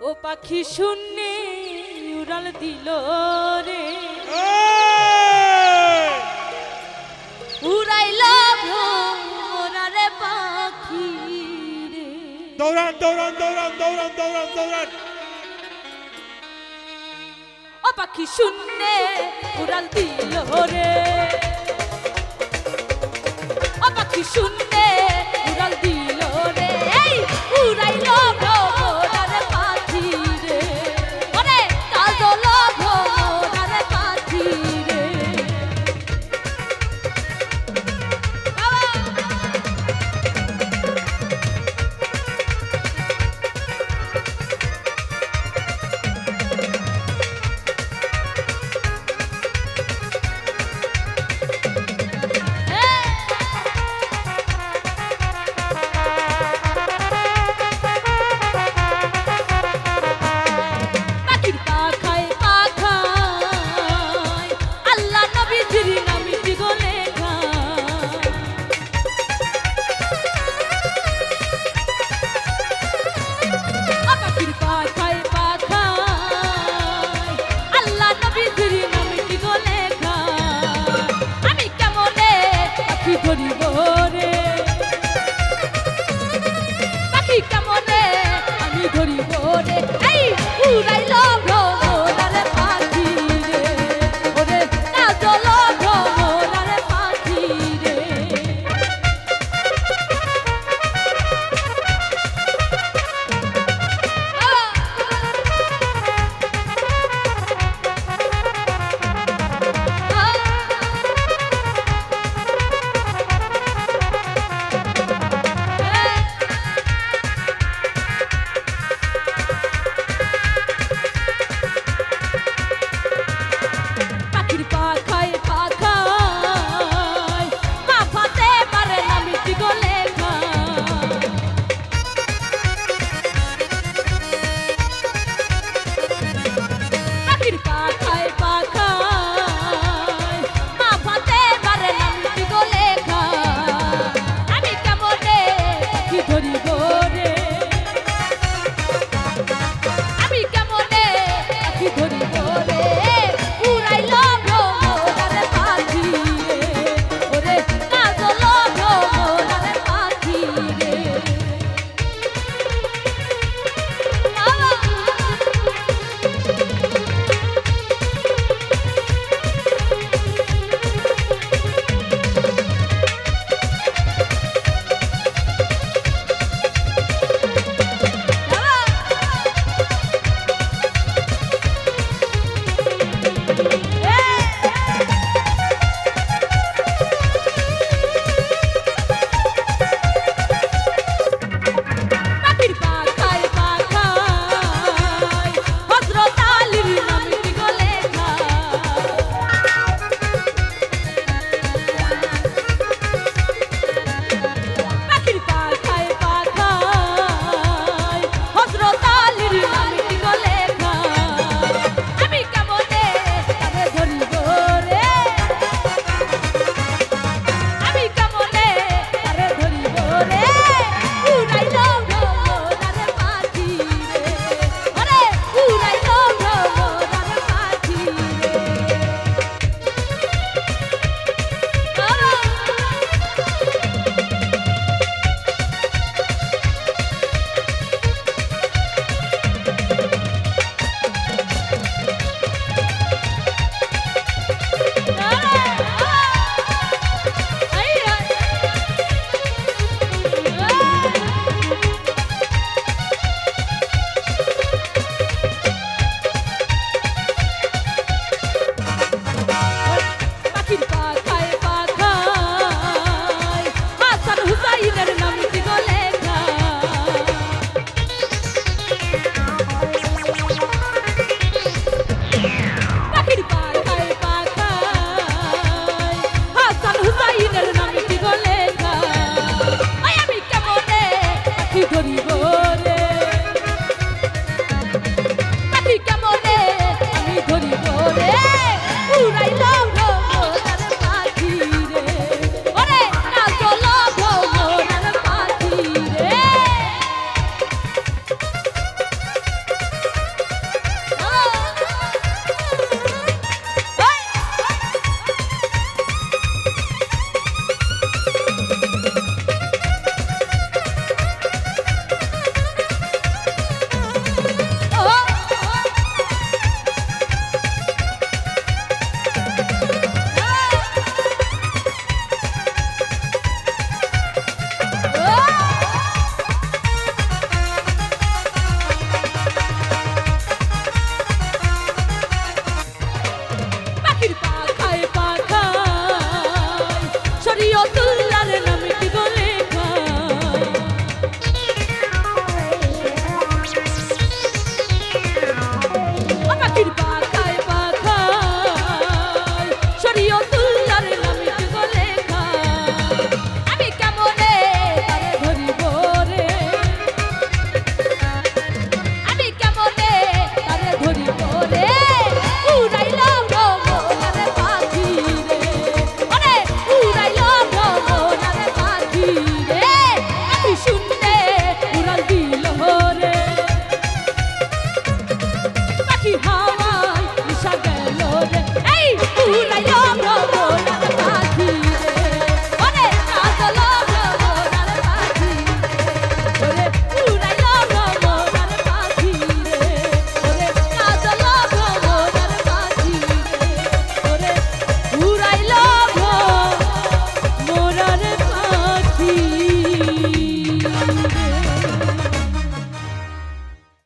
ও পাখি শূন্যে উড়াল দিল রে। উড়াইল ভোরারে পাখি রে। দৌড়ান দৌড়ান দৌড়ান দৌড়ান দৌড়ান দৌড়ান। ও পাখি শূন্যে উড়াল দিল রে। ও পাখি শূন্যে